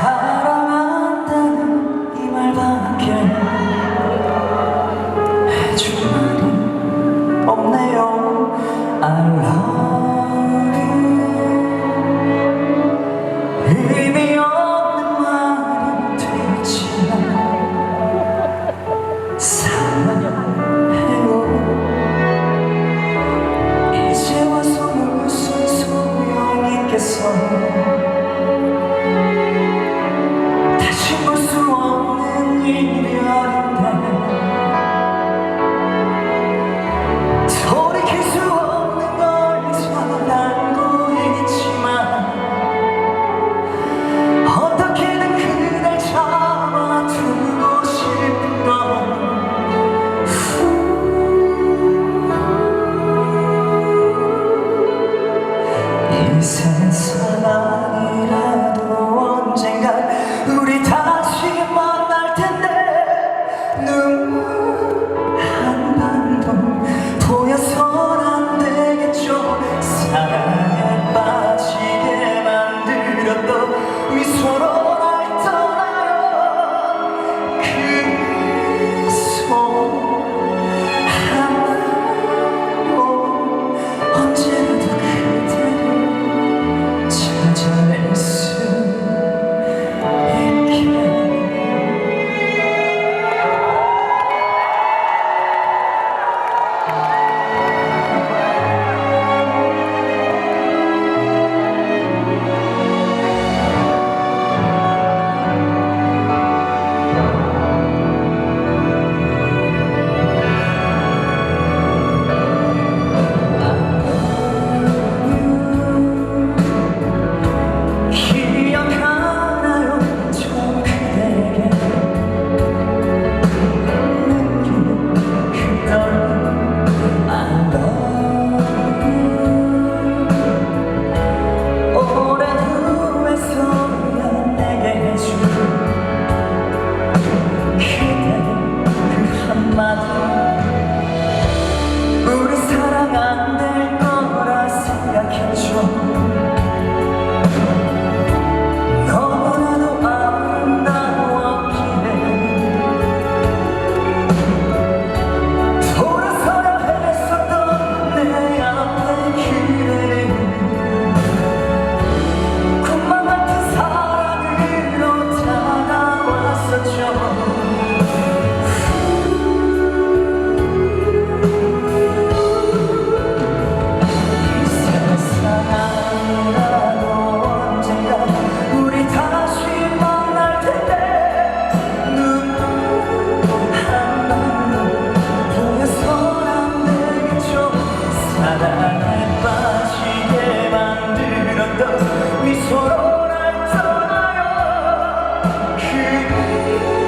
사랑한다는 이 말밖에 해줄 말이 없네요. I love you. 의미 없는 말이 지만, 사랑해요. 이제 와서 무슨 소용 있겠어? 이 세상 雨。